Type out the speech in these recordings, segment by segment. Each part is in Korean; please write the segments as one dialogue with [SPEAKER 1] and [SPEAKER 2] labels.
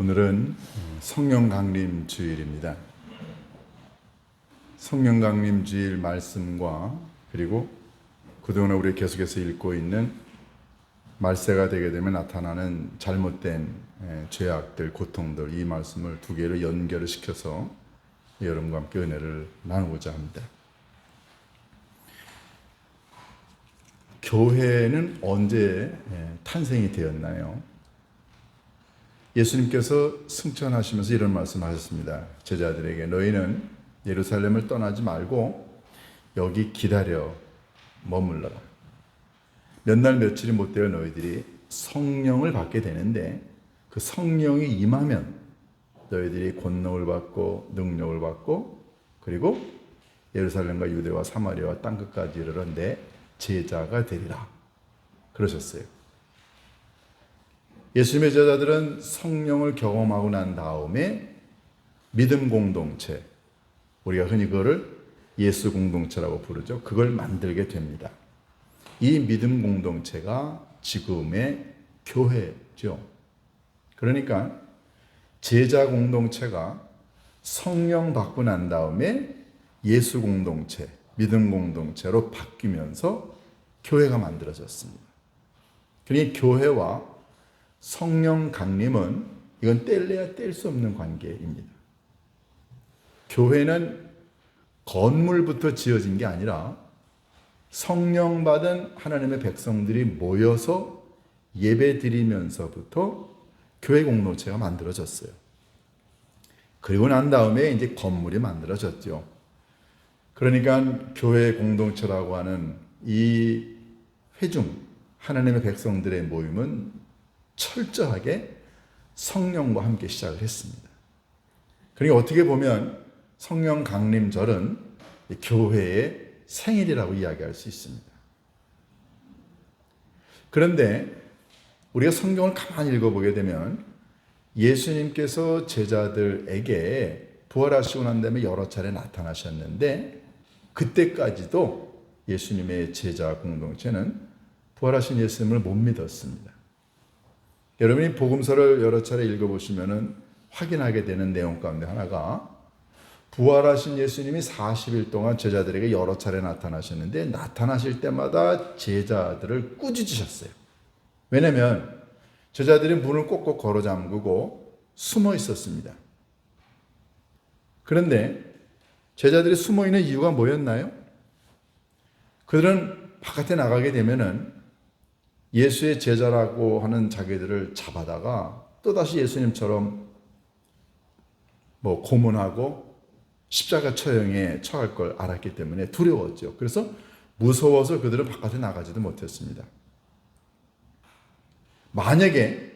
[SPEAKER 1] 오늘은 성령 강림 주일입니다. 성령 강림 주일 말씀과 그리고 그동안 우리 계속해서 읽고 있는 말세가 되게 되면 나타나는 잘못된 에, 죄악들, 고통들 이 말씀을 두 개를 연결을 시켜서 여러분과 함께 은혜를 나누고자 합니다. 교회는 언제 에, 탄생이 되었나요? 예수님께서 승천하시면서 이런 말씀하셨습니다. 제자들에게 너희는 예루살렘을 떠나지 말고 여기 기다려 머물러라. 몇 날 며칠이 못 되어 너희들이 성령을 받게 되는데 그 성령이 임하면 너희들이 권능을 받고 능력을 받고 그리고 예루살렘과 유대와 사마리아와 땅 끝까지 이르러 내 제자가 되리라. 그러셨어요. 예수님의 제자들은 성령을 경험하고 난 다음에 믿음 공동체, 우리가 흔히 그거를 예수 공동체라고 부르죠. 그걸 만들게 됩니다. 이 믿음 공동체가 지금의 교회죠. 그러니까 제자 공동체가 성령 받고 난 다음에 예수 공동체, 믿음 공동체로 바뀌면서 교회가 만들어졌습니다. 그러니 교회와 성령 강림은 이건 뗄래야 뗄 수 없는 관계입니다. 교회는 건물부터 지어진 게 아니라 성령 받은 하나님의 백성들이 모여서 예배 드리면서부터 교회 공동체가 만들어졌어요. 그리고 난 다음에 이제 건물이 만들어졌죠. 그러니까 교회 공동체라고 하는 이 회중, 하나님의 백성들의 모임은 철저하게 성령과 함께 시작을 했습니다. 그러니까 어떻게 보면 성령 강림절은 교회의 생일이라고 이야기할 수 있습니다. 그런데 우리가 성경을 가만히 읽어보게 되면 예수님께서 제자들에게 부활하시고 난 다음에 여러 차례 나타나셨는데 그때까지도 예수님의 제자 공동체는 부활하신 예수님을 못 믿었습니다. 여러분이 복음서를 여러 차례 읽어보시면 확인하게 되는 내용 가운데 하나가 부활하신 예수님이 40일 동안 제자들에게 여러 차례 나타나셨는데 나타나실 때마다 제자들을 꾸짖으셨어요. 왜냐하면 제자들이 문을 꼭꼭 걸어 잠그고 숨어 있었습니다. 그런데 제자들이 숨어 있는 이유가 뭐였나요? 그들은 바깥에 나가게 되면은 예수의 제자라고 하는 자기들을 잡아다가 또다시 예수님처럼 뭐 고문하고 십자가 처형에 처할 걸 알았기 때문에 두려웠죠. 그래서 무서워서 그들은 바깥에 나가지도 못했습니다. 만약에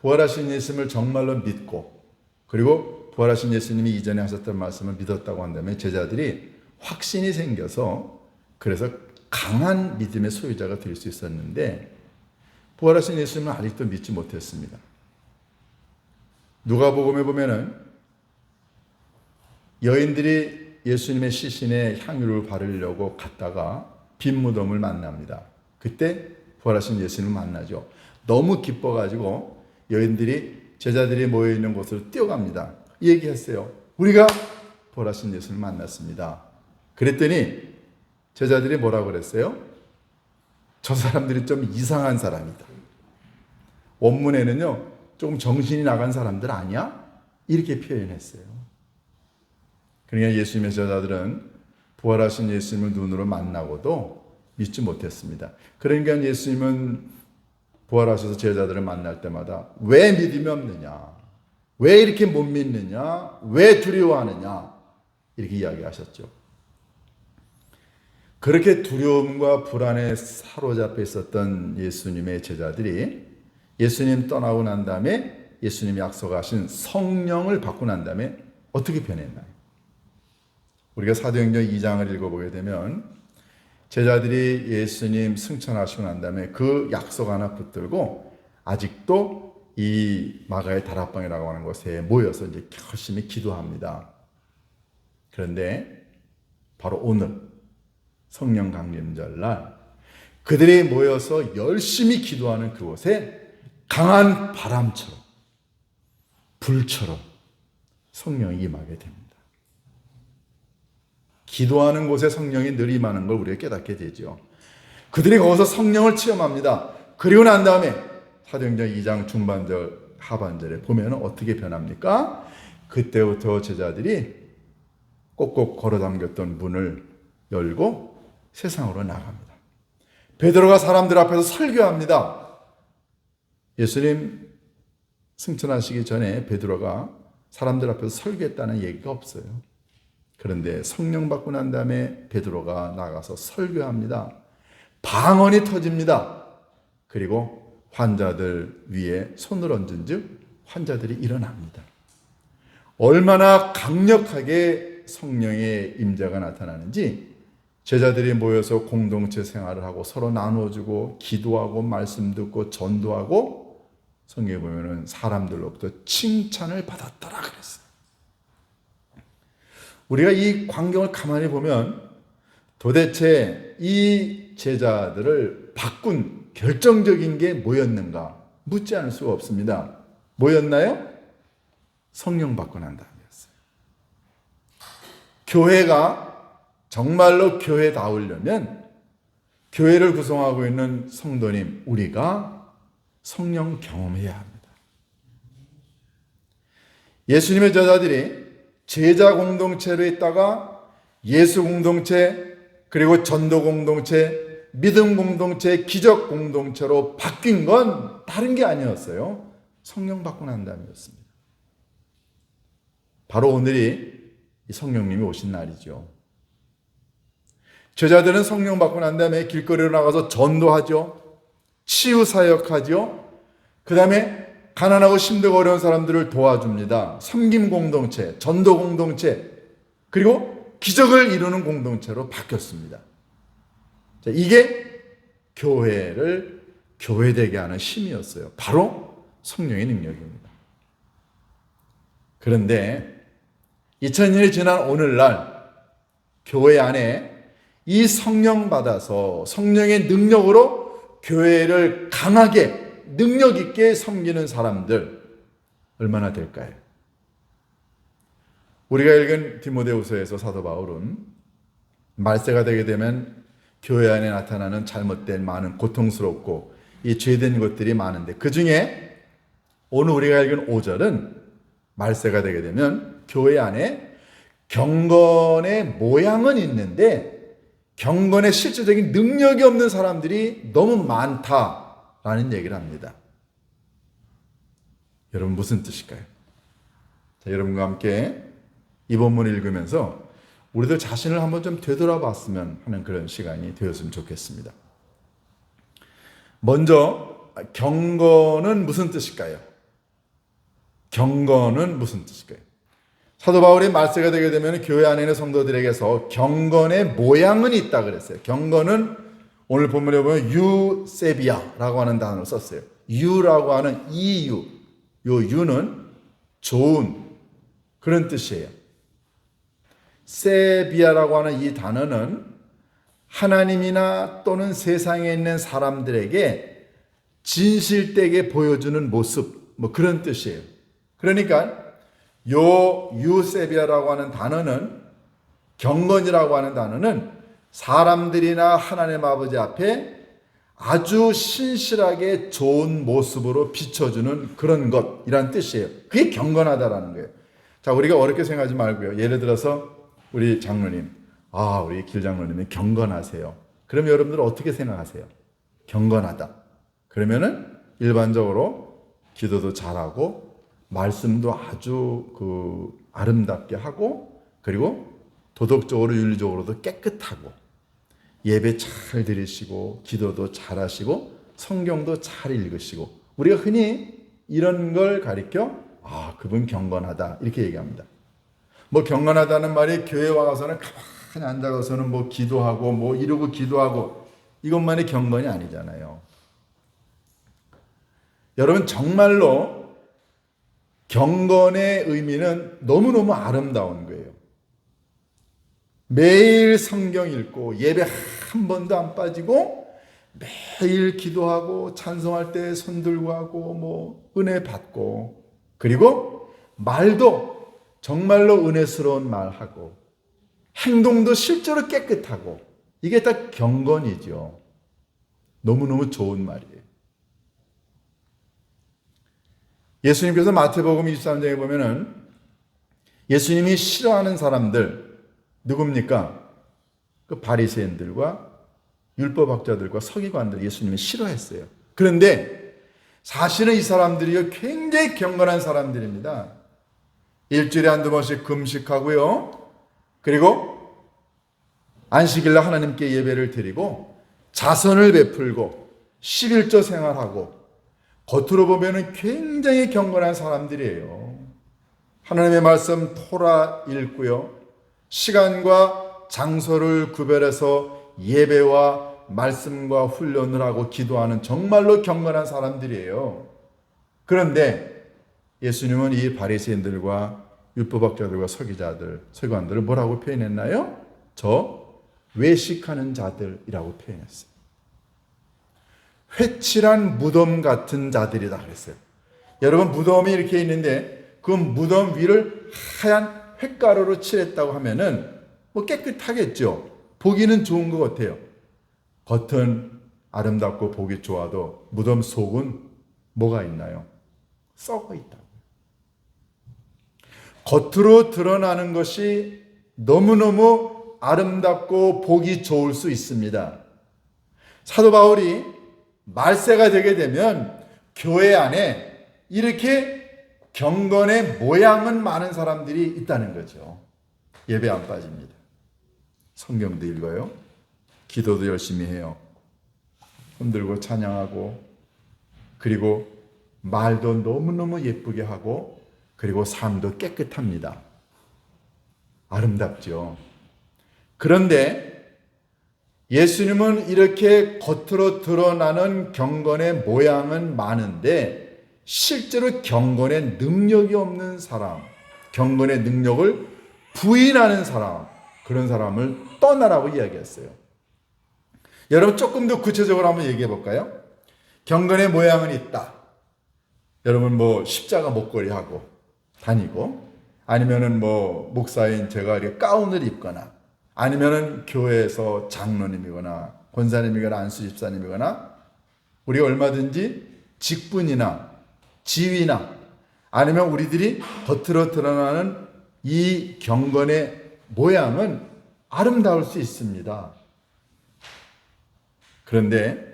[SPEAKER 1] 부활하신 예수님을 정말로 믿고 그리고 부활하신 예수님이 이전에 하셨던 말씀을 믿었다고 한다면 제자들이 확신이 생겨서 그래서 강한 믿음의 소유자가 될 수 있었는데 부활하신 예수님은 아직도 믿지 못했습니다. 누가복음에 보면은 여인들이 예수님의 시신에 향유를 바르려고 갔다가 빈 무덤을 만납니다. 그때 부활하신 예수님을 만나죠. 너무 기뻐가지고 여인들이 제자들이 모여 있는 곳으로 뛰어갑니다. 얘기했어요. 우리가 부활하신 예수님을 만났습니다. 그랬더니 제자들이 뭐라고 그랬어요? 저 사람들이 좀 이상한 사람이다. 원문에는요, 조금 정신이 나간 사람들 아니야? 이렇게 표현했어요. 그러니까 예수님의 제자들은 부활하신 예수님을 눈으로 만나고도 믿지 못했습니다. 그러니까 예수님은 부활하셔서 제자들을 만날 때마다 왜 믿음이 없느냐? 왜 이렇게 못 믿느냐? 왜 두려워하느냐? 이렇게 이야기하셨죠. 그렇게 두려움과 불안에 사로잡혀 있었던 예수님의 제자들이 예수님 떠나고 난 다음에 예수님이 약속하신 성령을 받고 난 다음에 어떻게 변했나요? 우리가 사도행전 2장을 읽어보게 되면 제자들이 예수님 승천하시고 난 다음에 그 약속 하나 붙들고 아직도 이 마가의 다락방이라고 하는 곳에 모여서 이제 열심히 기도합니다. 그런데 바로 오늘 성령 강림절 날 그들이 모여서 열심히 기도하는 그곳에 강한 바람처럼 불처럼 성령이 임하게 됩니다. 기도하는 곳에 성령이 늘 임하는 걸 우리가 깨닫게 되죠. 그들이 거기서 성령을 체험합니다. 그리고 난 다음에 사도행전 2장 중반절 하반절에 보면 어떻게 변합니까? 그때부터 제자들이 꼭꼭 걸어 잠겼던 문을 열고 세상으로 나갑니다. 베드로가 사람들 앞에서 설교합니다. 예수님 승천하시기 전에 베드로가 사람들 앞에서 설교했다는 얘기가 없어요. 그런데 성령 받고 난 다음에 베드로가 나가서 설교합니다. 방언이 터집니다. 그리고 환자들 위에 손을 얹은 즉 환자들이 일어납니다. 얼마나 강력하게 성령의 임재가 나타나는지 제자들이 모여서 공동체 생활을 하고 서로 나눠주고 기도하고 말씀 듣고 전도하고 성경에 보면은 사람들로부터 칭찬을 받았더라 그랬어요. 우리가 이 광경을 가만히 보면 도대체 이 제자들을 바꾼 결정적인 게 뭐였는가 묻지 않을 수가 없습니다. 뭐였나요? 성령 받고 난 다음이었어요. 교회가 정말로 교회다우려면 교회를 구성하고 있는 성도님 우리가 성령 경험해야 합니다. 예수님의 제자들이 제자 공동체로 있다가 예수 공동체 그리고 전도 공동체 믿음 공동체 기적 공동체로 바뀐 건 다른 게 아니었어요. 성령 받고 난 다음이었습니다. 바로 오늘이 성령님이 오신 날이죠. 제자들은 성령 받고 난 다음에 길거리로 나가서 전도하죠. 치유 사역하죠. 그 다음에 가난하고 힘들고 어려운 사람들을 도와줍니다. 섬김 공동체, 전도 공동체, 그리고 기적을 이루는 공동체로 바뀌었습니다. 자, 이게 교회를 교회되게 하는 힘이었어요. 바로 성령의 능력입니다. 그런데 2000년이 지난 오늘날 교회 안에 이 성령 받아서 성령의 능력으로 교회를 강하게 능력 있게 섬기는 사람들 얼마나 될까요? 우리가 읽은 디모데후서에서 사도 바울은 말세가 되게 되면 교회 안에 나타나는 잘못된 많은 고통스럽고 이 죄된 것들이 많은데 그 중에 오늘 우리가 읽은 5절은 말세가 되게 되면 교회 안에 경건의 모양은 있는데 경건의 실질적인 능력이 없는 사람들이 너무 많다라는 얘기를 합니다. 여러분 무슨 뜻일까요? 자, 여러분과 함께 이 본문을 읽으면서 우리들 자신을 한번 좀 되돌아봤으면 하는 그런 시간이 되었으면 좋겠습니다. 먼저 경건은 무슨 뜻일까요? 경건은 무슨 뜻일까요? 사도 바울이 말세가 되게 되면 교회 안에 있는 성도들에게서 경건의 모양은 있다 그랬어요. 경건은 오늘 본문에 보면 유세비아라고 하는 단어를 썼어요. 유라고 하는 이유. 요 유는 좋은 그런 뜻이에요. 세비아라고 하는 이 단어는 하나님이나 또는 세상에 있는 사람들에게 진실되게 보여주는 모습, 뭐 그런 뜻이에요. 그러니까 요 유세비아라고 하는 단어는 경건이라고 하는 단어는 사람들이나 하나님 아버지 앞에 아주 신실하게 좋은 모습으로 비춰주는 그런 것이란 뜻이에요. 그게 경건하다라는 거예요. 자, 우리가 어렵게 생각하지 말고요. 예를 들어서 우리 장로님, 아, 우리 길 장로님이 경건하세요. 그럼 여러분들 어떻게 생각하세요? 경건하다. 그러면은 일반적으로 기도도 잘하고 말씀도 아주 그 아름답게 하고 그리고 도덕적으로 윤리적으로도 깨끗하고 예배 잘 드리시고 기도도 잘 하시고 성경도 잘 읽으시고 우리가 흔히 이런 걸 가리켜 아 그분 경건하다 이렇게 얘기합니다. 뭐 경건하다는 말이 교회 와서는 가만히 앉아서는 뭐 기도하고 뭐 이러고 기도하고 이것만이 경건이 아니잖아요. 여러분 정말로 경건의 의미는 너무너무 아름다운 거예요. 매일 성경 읽고 예배 한 번도 안 빠지고 매일 기도하고 찬송할 때 손 들고 하고 뭐 은혜 받고 그리고 말도 정말로 은혜스러운 말 하고 행동도 실제로 깨끗하고 이게 다 경건이죠. 너무너무 좋은 말이에요. 예수님께서 마태복음 23장에 보면은 예수님이 싫어하는 사람들 누굽니까? 그 바리새인들과 율법학자들과 서기관들 예수님이 싫어했어요. 그런데 사실은 이 사람들이 굉장히 경건한 사람들입니다. 일주일에 한두 번씩 금식하고요. 그리고 안식일날 하나님께 예배를 드리고 자선을 베풀고 11조 생활하고 겉으로 보면은 굉장히 경건한 사람들이에요. 하나님의 말씀 토라 읽고요. 시간과 장소를 구별해서 예배와 말씀과 훈련을 하고 기도하는 정말로 경건한 사람들이에요. 그런데 예수님은 이 바리새인들과 율법학자들과 서기자들, 서기관들을 뭐라고 표현했나요? 저 외식하는 자들이라고 표현했어요. 회칠한 무덤 같은 자들이다 그랬어요. 여러분 무덤이 이렇게 있는데 그 무덤 위를 하얀 흙가루로 칠했다고 하면은 뭐 깨끗하겠죠. 보기는 좋은 것 같아요. 겉은 아름답고 보기 좋아도 무덤 속은 뭐가 있나요? 썩어 있다. 겉으로 드러나는 것이 너무너무 아름답고 보기 좋을 수 있습니다. 사도 바울이 말세가 되게 되면 교회 안에 이렇게 경건의 모양은 많은 사람들이 있다는 거죠. 예배 안 빠집니다. 성경도 읽어요. 기도도 열심히 해요. 흔들고 찬양하고 그리고 말도 너무너무 예쁘게 하고 그리고 삶도 깨끗합니다. 아름답죠. 그런데 예수님은 이렇게 겉으로 드러나는 경건의 모양은 많은데 실제로 경건의 능력이 없는 사람, 경건의 능력을 부인하는 사람, 그런 사람을 떠나라고 이야기했어요. 여러분 조금 더 구체적으로 한번 얘기해 볼까요? 경건의 모양은 있다. 여러분 뭐 십자가 목걸이 하고 다니고 아니면은 뭐 목사인 제가 이렇게 가운을 입거나 아니면은 교회에서 장로님이거나 권사님이거나 안수 집사님이거나 우리가 얼마든지 직분이나 지위나 아니면 우리들이 겉으로 드러나는 이 경건의 모양은 아름다울 수 있습니다. 그런데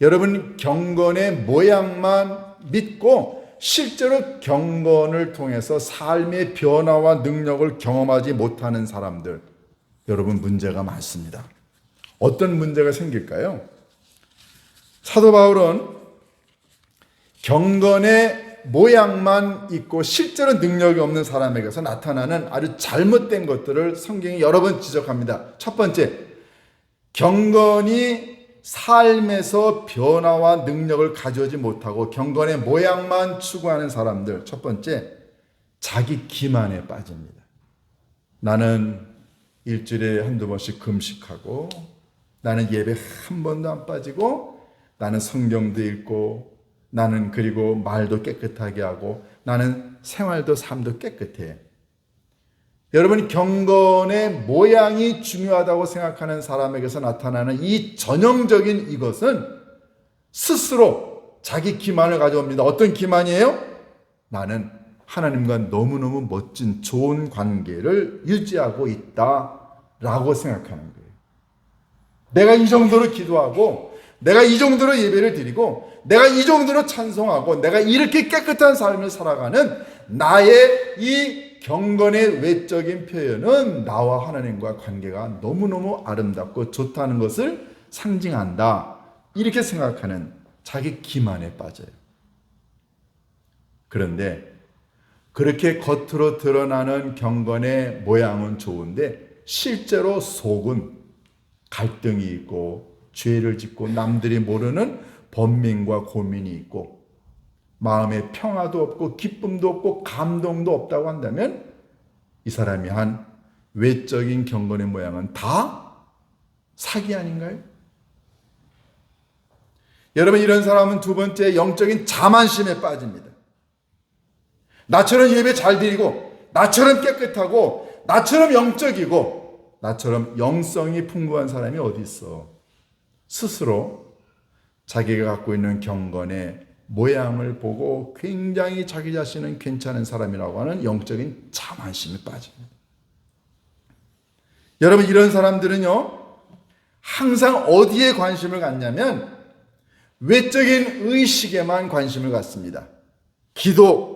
[SPEAKER 1] 여러분 경건의 모양만 믿고 실제로 경건을 통해서 삶의 변화와 능력을 경험하지 못하는 사람들 여러분 문제가 많습니다. 어떤 문제가 생길까요? 사도 바울은 경건의 모양만 있고 실제로 능력이 없는 사람에게서 나타나는 아주 잘못된 것들을 성경이 여러 번 지적합니다. 첫 번째, 경건이 삶에서 변화와 능력을 가져오지 못하고 경건의 모양만 추구하는 사람들. 첫 번째, 자기 기만에 빠집니다. 나는 일주일에 한두 번씩 금식하고 나는 예배 한 번도 안 빠지고 나는 성경도 읽고 나는 그리고 말도 깨끗하게 하고 나는 생활도 삶도 깨끗해. 여러분 경건의 모양이 중요하다고 생각하는 사람에게서 나타나는 이 전형적인 이것은 스스로 자기 기만을 가져옵니다. 어떤 기만이에요? 나는 하나님과 너무너무 멋진 좋은 관계를 유지하고 있다라고 생각하는 거예요. 내가 이 정도로 기도하고 내가 이 정도로 예배를 드리고 내가 이 정도로 찬송하고 내가 이렇게 깨끗한 삶을 살아가는 나의 이 경건의 외적인 표현은 나와 하나님과 관계가 너무너무 아름답고 좋다는 것을 상징한다. 이렇게 생각하는 자기 기만에 빠져요. 그런데 그렇게 겉으로 드러나는 경건의 모양은 좋은데 실제로 속은 갈등이 있고 죄를 짓고 남들이 모르는 번민과 고민이 있고 마음에 평화도 없고 기쁨도 없고 감동도 없다고 한다면 이 사람이 한 외적인 경건의 모양은 다 사기 아닌가요? 여러분 이런 사람은 두 번째 영적인 자만심에 빠집니다. 나처럼 예배 잘 드리고, 나처럼 깨끗하고, 나처럼 영적이고, 나처럼 영성이 풍부한 사람이 어디 있어? 스스로 자기가 갖고 있는 경건의 모양을 보고 굉장히 자기 자신은 괜찮은 사람이라고 하는 영적인 자만심에 빠집니다. 여러분, 이런 사람들은요, 항상 어디에 관심을 갖냐면, 외적인 의식에만 관심을 갖습니다. 기도,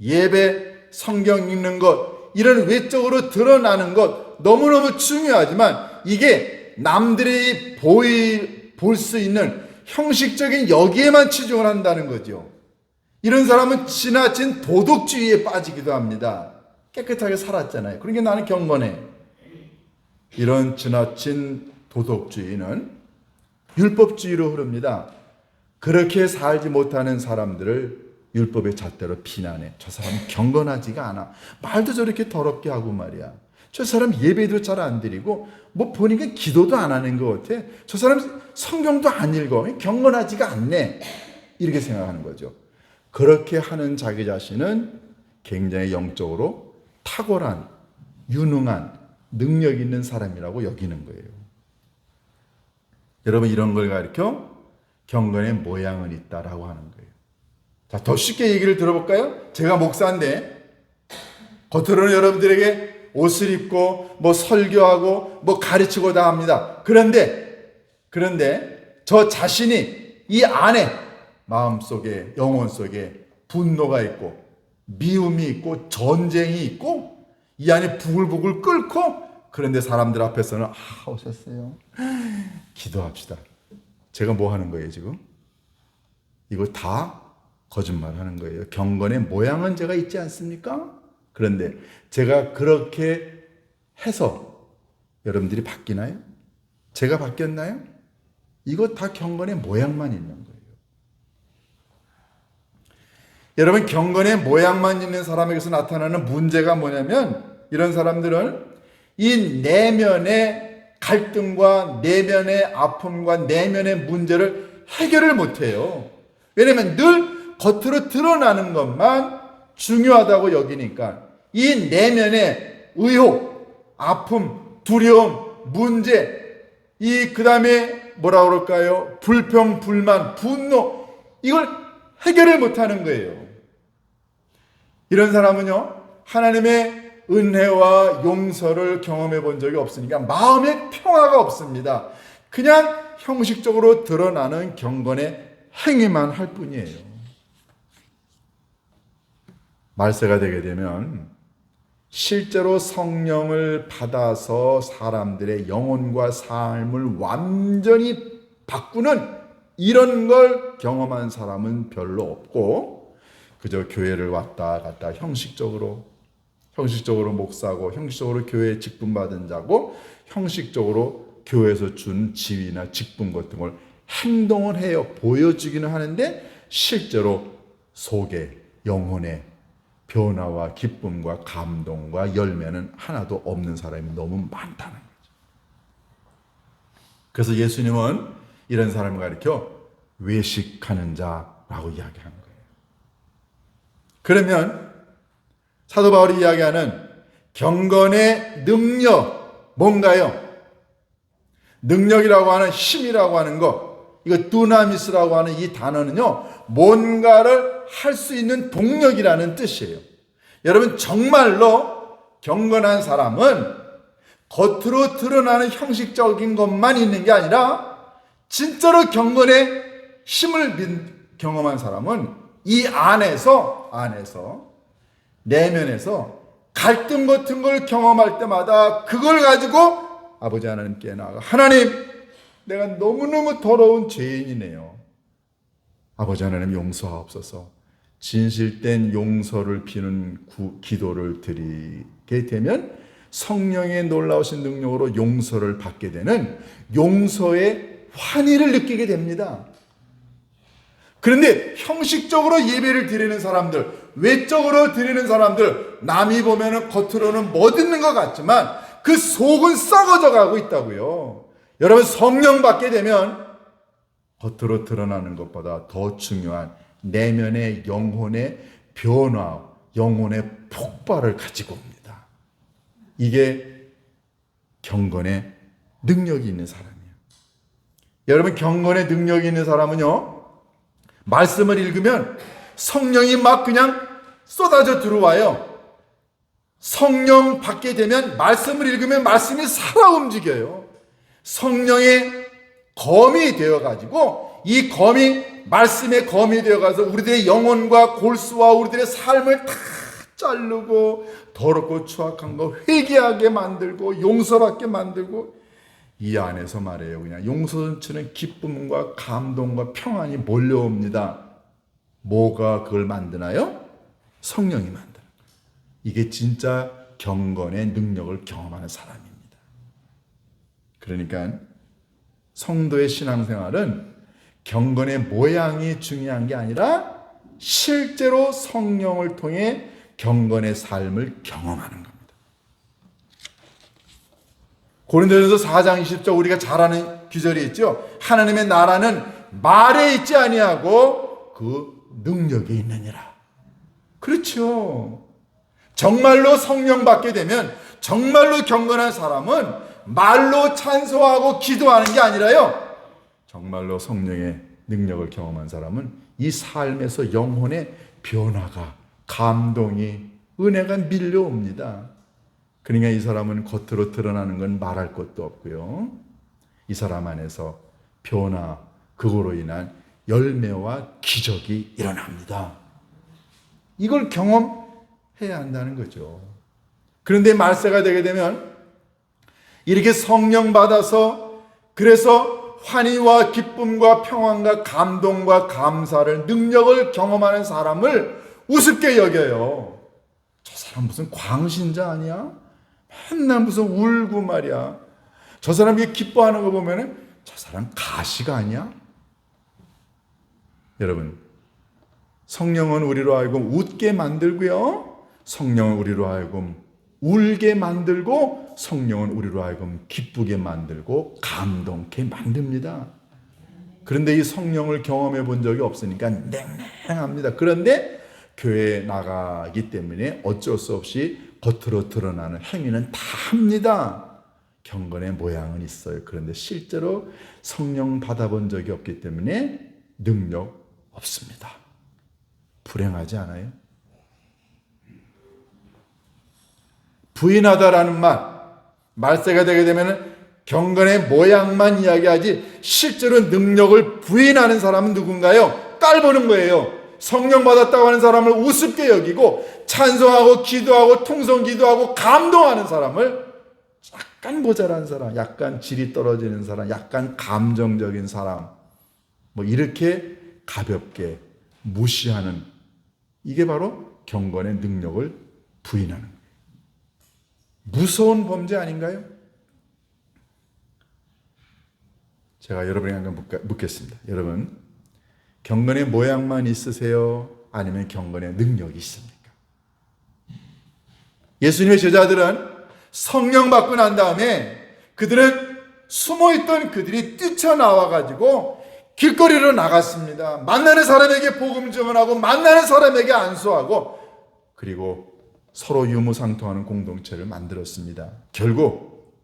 [SPEAKER 1] 예배, 성경 읽는 것, 이런 외적으로 드러나는 것 너무너무 중요하지만 이게 남들이 보이, 볼 수 있는 형식적인 여기에만 치중을 한다는 거죠. 이런 사람은 지나친 도덕주의에 빠지기도 합니다. 깨끗하게 살았잖아요. 그러니까 나는 경건해. 이런 지나친 도덕주의는 율법주의로 흐릅니다. 그렇게 살지 못하는 사람들을 율법의 잣대로 비난해. 저 사람 경건하지가 않아. 말도 저렇게 더럽게 하고 말이야. 저 사람 예배도 잘 안 드리고 뭐 보니까 기도도 안 하는 것 같아. 저 사람 성경도 안 읽어. 경건하지가 않네. 이렇게 생각하는 거죠. 그렇게 하는 자기 자신은 굉장히 영적으로 탁월한, 유능한, 능력 있는 사람이라고 여기는 거예요. 여러분 이런 걸 가르쳐 경건의 모양은 있다라고 하는 거예요. 자, 더 쉽게 얘기를 들어볼까요? 제가 목사인데 겉으로는 여러분들에게 옷을 입고 뭐 설교하고 뭐 가르치고 다 합니다. 그런데 그런데 저 자신이 이 안에 마음 속에 영혼 속에 분노가 있고 미움이 있고 전쟁이 있고 이 안에 부글부글 끓고 그런데 사람들 앞에서는 아 오셨어요. 기도합시다. 제가 뭐 하는 거예요 지금? 이거 다 거짓말 하는 거예요. 경건의 모양은 제가 있지 않습니까? 그런데 제가 그렇게 해서 여러분들이 바뀌나요? 제가 바뀌었나요? 이거 다 경건의 모양만 있는 거예요. 여러분, 경건의 모양만 있는 사람에게서 나타나는 문제가 뭐냐면, 이런 사람들은 이 내면의 갈등과 내면의 아픔과 내면의 문제를 해결을 못해요. 왜냐면 늘 겉으로 드러나는 것만 중요하다고 여기니까 이 내면의 의혹, 아픔, 두려움, 문제, 이 그 다음에 뭐라 그럴까요? 불평, 불만, 분노 이걸 해결을 못하는 거예요. 이런 사람은요 하나님의 은혜와 용서를 경험해 본 적이 없으니까 마음에 평화가 없습니다. 그냥 형식적으로 드러나는 경건의 행위만 할 뿐이에요. 말세가 되게 되면 실제로 성령을 받아서 사람들의 영혼과 삶을 완전히 바꾸는 이런 걸 경험한 사람은 별로 없고 그저 교회를 왔다 갔다 형식적으로 형식적으로 목사고 형식적으로 교회에 직분 받은 자고 형식적으로 교회에서 준 지위나 직분 같은 걸 행동을 해요. 보여주기는 하는데 실제로 속에 영혼에 변화와 기쁨과 감동과 열매는 하나도 없는 사람이 너무 많다는 거죠. 그래서 예수님은 이런 사람을 가리켜 외식하는 자라고 이야기한 거예요. 그러면 사도 바울이 이야기하는 경건의 능력 뭔가요? 능력이라고 하는 힘이라고 하는 것, 이거 두나미스라고 하는 이 단어는요, 뭔가를 할 수 있는 동력이라는 뜻이에요. 여러분, 정말로 경건한 사람은 겉으로 드러나는 형식적인 것만 있는 게 아니라, 진짜로 경건의 힘을 경험한 사람은 이 안에서, 안에서, 내면에서 갈등 같은 걸 경험할 때마다 그걸 가지고 아버지 하나님께 나아가 하나님 내가 너무너무 더러운 죄인이네요. 아버지 하나님 용서하옵소서. 진실된 용서를 비는 구, 기도를 드리게 되면 성령의 놀라우신 능력으로 용서를 받게 되는 용서의 환희를 느끼게 됩니다. 그런데 형식적으로 예배를 드리는 사람들, 외적으로 드리는 사람들, 남이 보면은 겉으로는 못 있는 것 같지만 그 속은 썩어져 가고 있다고요. 여러분 성령 받게 되면 겉으로 드러나는 것보다 더 중요한 내면의 영혼의 변화, 영혼의 폭발을 가지고 옵니다. 이게 경건의 능력이 있는 사람이에요. 여러분 경건의 능력이 있는 사람은요. 말씀을 읽으면 성령이 막 그냥 쏟아져 들어와요. 성령 받게 되면 말씀을 읽으면 말씀이 살아 움직여요. 성령의 검이 되어 가지고 이 검이 말씀의 검이 되어 가서 우리들의 영혼과 골수와 우리들의 삶을 다 자르고 더럽고 추악한 거 회개하게 만들고 용서받게 만들고 이 안에서 말해요. 그냥 용서치는 기쁨과 감동과 평안이 몰려옵니다. 뭐가 그걸 만드나요? 성령이 만드는. 이게 진짜 경건의 능력을 경험하는 사람입니다. 그러니까 성도의 신앙생활은 경건의 모양이 중요한 게 아니라 실제로 성령을 통해 경건의 삶을 경험하는 겁니다. 고린도전서 4장 20절 우리가 잘 아는 귀절이 있죠. 하나님의 나라는 말에 있지 아니하고 그 능력에 있느니라. 그렇죠. 정말로 성령 받게 되면 정말로 경건한 사람은 말로 찬송하고 기도하는 게 아니라요. 정말로 성령의 능력을 경험한 사람은 이 삶에서 영혼의 변화가 감동이 은혜가 밀려옵니다. 그러니까 이 사람은 겉으로 드러나는 건 말할 것도 없고요. 이 사람 안에서 변화, 그거로 인한 열매와 기적이 일어납니다. 이걸 경험해야 한다는 거죠. 그런데 말세가 되게 되면 이렇게 성령 받아서 그래서 환희와 기쁨과 평안과 감동과 감사를 능력을 경험하는 사람을 우습게 여겨요. 저 사람 무슨 광신자 아니야? 맨날 무슨 울고 말이야. 저 사람이 기뻐하는 거 보면은 저 사람 가시가 아니야? 여러분, 성령은 우리로 하여금 웃게 만들고요. 성령은 우리로 하여금 울게 만들고 성령은 우리로 하여금 기쁘게 만들고 감동케 만듭니다. 그런데 이 성령을 경험해 본 적이 없으니까 냉랭합니다. 그런데 교회에 나가기 때문에 어쩔 수 없이 겉으로 드러나는 행위는 다 합니다. 경건의 모양은 있어요. 그런데 실제로 성령 받아본 적이 없기 때문에 능력 없습니다. 불행하지 않아요? 부인하다라는 말, 말세가 되게 되면 경건의 모양만 이야기하지 실제로 능력을 부인하는 사람은 누군가요? 깔보는 거예요. 성령 받았다고 하는 사람을 우습게 여기고 찬송하고 기도하고 통성 기도하고 감동하는 사람을 약간 모자란 사람, 약간 질이 떨어지는 사람, 약간 감정적인 사람, 뭐 이렇게 가볍게 무시하는 이게 바로 경건의 능력을 부인하는 거예요. 무서운 범죄 아닌가요? 제가 여러분에게 한번 묻겠습니다. 여러분, 경건의 모양만 있으세요? 아니면 경건의 능력이 있습니까? 예수님의 제자들은 성령 받고 난 다음에 그들은 숨어 있던 그들이 뛰쳐나와 가지고 길거리로 나갔습니다. 만나는 사람에게 복음 증언하고 만나는 사람에게 안수하고 그리고 서로 유무상통하는 공동체를 만들었습니다. 결국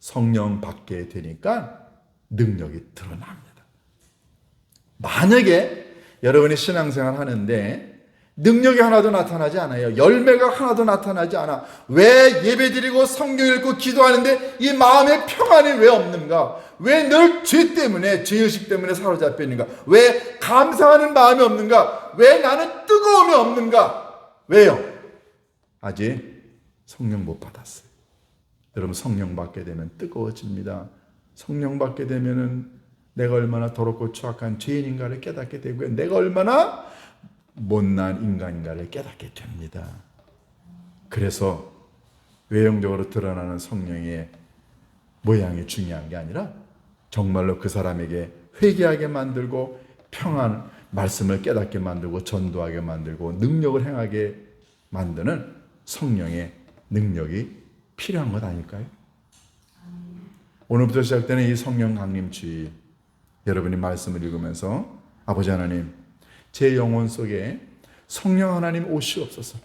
[SPEAKER 1] 성령 받게 되니까 능력이 드러납니다. 만약에 여러분이 신앙생활 하는데 능력이 하나도 나타나지 않아요. 열매가 하나도 나타나지 않아. 왜 예배 드리고 성경 읽고 기도하는데 이 마음의 평안이 왜 없는가? 왜 늘 죄 때문에, 죄의식 때문에 사로잡혀 있는가? 왜 감사하는 마음이 없는가? 왜 나는 뜨거움이 없는가? 왜요? 아직 성령 못 받았어요. 여러분 성령 받게 되면 뜨거워집니다. 성령 받게 되면은 내가 얼마나 더럽고 추악한 죄인인가를 깨닫게 되고요. 내가 얼마나 못난 인간인가를 깨닫게 됩니다. 그래서 외형적으로 드러나는 성령의 모양이 중요한 게 아니라 정말로 그 사람에게 회개하게 만들고 평안 말씀을 깨닫게 만들고 전도하게 만들고 능력을 행하게 만드는 성령의 능력이 필요한 것 아닐까요? 오늘부터 시작되는 이 성령 강림 주일 여러분이 말씀을 읽으면서 아버지 하나님 제 영혼 속에 성령 하나님 오시옵소서.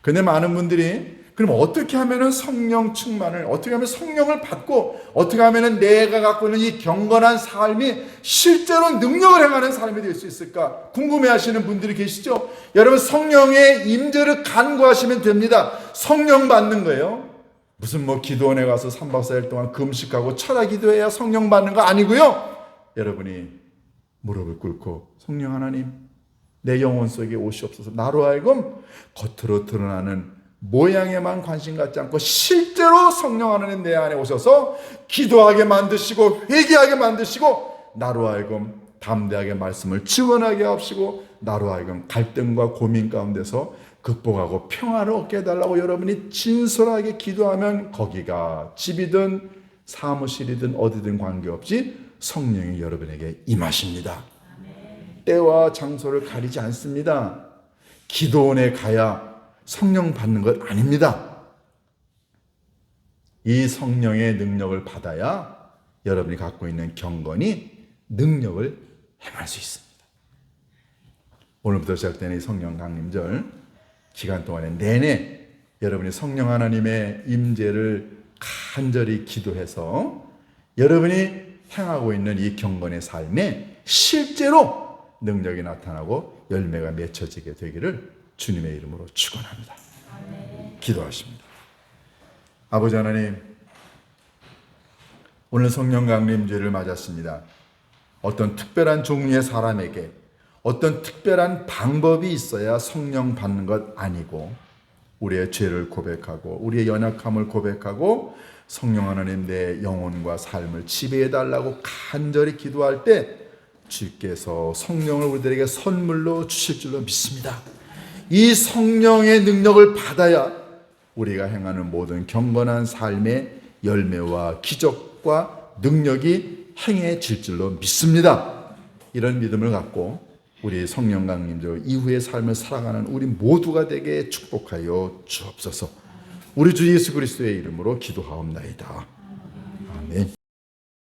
[SPEAKER 1] 근데 많은 분들이 그럼 어떻게 하면은 성령 충만을 어떻게 하면 성령을 받고 어떻게 하면은 내가 갖고 있는 이 경건한 삶이 실제로 능력을 행하는 삶이 될 수 있을까 궁금해하시는 분들이 계시죠? 여러분 성령의 임재를 간구하시면 됩니다. 성령 받는 거예요. 무슨 뭐 기도원에 가서 3박 4일 동안 금식하고 철학 기도해야 성령 받는 거 아니고요. 여러분이 무릎을 꿇고 성령 하나님 내 영혼 속에 오시옵소서 나로 하여금 겉으로 드러나는 모양에만 관심 갖지 않고 실제로 성령 하나님 내 안에 오셔서 기도하게 만드시고 회개하게 만드시고 나로 하여금 담대하게 말씀을 증언하게 하시고 나로 하여금 갈등과 고민 가운데서 극복하고 평화를 얻게 해달라고 여러분이 진솔하게 기도하면 거기가 집이든 사무실이든 어디든 관계없이 성령이 여러분에게 임하십니다. 때와 장소를 가리지 않습니다. 기도원에 가야 성령 받는 것 아닙니다. 이 성령의 능력을 받아야 여러분이 갖고 있는 경건이 능력을 행할 수 있습니다. 오늘부터 시작되는 이 성령 강림절 기간 동안에 내내 여러분이 성령 하나님의 임재를 간절히 기도해서 여러분이 행하고 있는 이 경건의 삶에 실제로 능력이 나타나고 열매가 맺혀지게 되기를 주님의 이름으로 축원합니다. 기도하십니다. 아버지 하나님, 오늘 성령 강림주를 맞았습니다. 어떤 특별한 종류의 사람에게 어떤 특별한 방법이 있어야 성령 받는 것 아니고 우리의 죄를 고백하고 우리의 연약함을 고백하고 성령 하나님 내 영혼과 삶을 지배해 달라고 간절히 기도할 때 주께서 성령을 우리들에게 선물로 주실 줄로 믿습니다. 이 성령의 능력을 받아야 우리가 행하는 모든 경건한 삶의 열매와 기적과 능력이 행해질 줄로 믿습니다. 이런 믿음을 갖고 우리 성령 강림들 이후의 삶을 살아가는 우리 모두가 되게 축복하여 주옵소서. 우리 주 예수 그리스도의 이름으로 기도하옵나이다. 아멘.